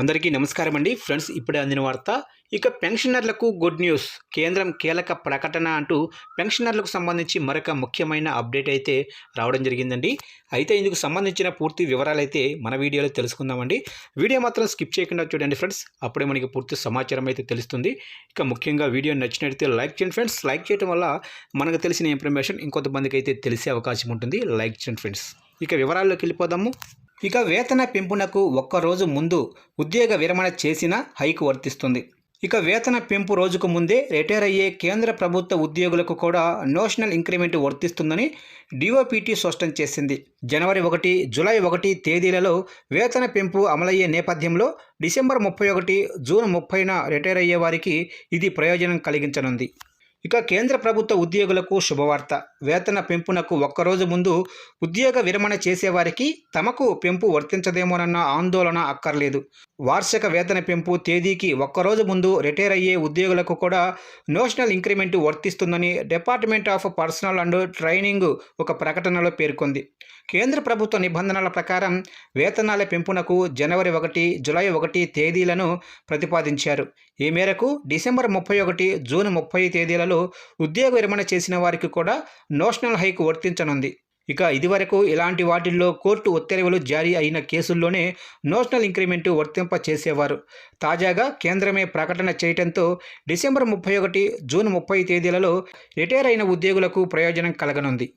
అందరికీ నమస్కారం అండి ఫ్రెండ్స్ ఇప్పుడే అందిన వార్త ఇక పెన్షనర్లకు గుడ్ న్యూస్. కేంద్రం కీలక ప్రకటన అంటూ పెన్షనర్లకు సంబంధించి మరొక ముఖ్యమైన అప్డేట్ అయితే రావడం జరిగిందండి. అయితే ఇందుకు సంబంధించిన పూర్తి వివరాలు అయితే మన వీడియోలో తెలుసుకుందామండి. వీడియో మాత్రం స్కిప్ చేయకుండా చూడండి ఫ్రెండ్స్. అప్పుడే మనకి పూర్తి సమాచారం అయితే తెలుస్తుంది. ఇక ముఖ్యంగా వీడియో నచ్చినట్లయితే లైక్ చేయండి ఫ్రెండ్స్. లైక్ చేయడం వల్ల మనకు తెలిసిన ఇన్ఫర్మేషన్ ఇంకొంతమందికి అయితే తెలిసే అవకాశం ఉంటుంది. లైక్ చేయండి ఫ్రెండ్స్. ఇక వివరాల్లోకి వెళ్ళిపోదాము. ఇక వేతన పెంపునకు ఒక్కరోజు ముందు ఉద్యోగ విరమణ చేసిన హైకు వర్తిస్తుంది. ఇక వేతన పెంపు రోజుకు ముందే రిటైర్ అయ్యే కేంద్ర ప్రభుత్వ ఉద్యోగులకు కూడా నోషనల్ ఇంక్రిమెంట్ వర్తిస్తుందని డిఓపిటి స్పష్టం చేసింది. జనవరి ఒకటి జూలై ఒకటి తేదీలలో వేతన పెంపు అమలయ్యే నేపథ్యంలో డిసెంబర్ ముప్పై ఒకటి జూన్ ముప్పైన రిటైర్ అయ్యే వారికి ఇది ప్రయోజనం కలిగించనుంది. ఇక కేంద్ర ప్రభుత్వ ఉద్యోగులకు శుభవార్త. వేతన పెంపునకు ఒక్కరోజు ముందు ఉద్యోగ విరమణ చేసేవారికి తమకు పెంపు వర్తించదేమోనన్న ఆందోళన అక్కర్లేదు. వార్షిక వేతన పెంపు తేదీకి ఒక్కరోజు ముందు రిటైర్ అయ్యే ఉద్యోగులకు కూడా నోషనల్ ఇంక్రిమెంట్ వర్తిస్తుందని department of personnel and training ఒక ప్రకటనలో పేర్కొంది. కేంద్ర ప్రభుత్వ నిబంధనల ప్రకారం వేతనాల పెంపునకు జనవరి ఒకటి జులై ఒకటి తేదీలను ప్రతిపాదించారు. ఈ మేరకు డిసెంబర్ ముప్పై ఒకటి జూన్ ముప్పై తేదీలలో ఉద్యోగ విరమణ చేసిన వారికి కూడా నోషనల్ హైక్ వర్తించనుంది. ఇక ఇదివరకు ఇలాంటి వాటిల్లో కోర్టు ఉత్తర్వులు జారీ అయిన కేసుల్లోనే నోషనల్ ఇంక్రిమెంట్ వర్తింప చేసేవారు. తాజాగా కేంద్రమే ప్రకటన చేయడంతో డిసెంబర్ ముప్పై ఒకటి జూన్ ముప్పై తేదీలలో రిటైర్ అయిన ఉద్యోగులకు ప్రయోజనం కలగనుంది.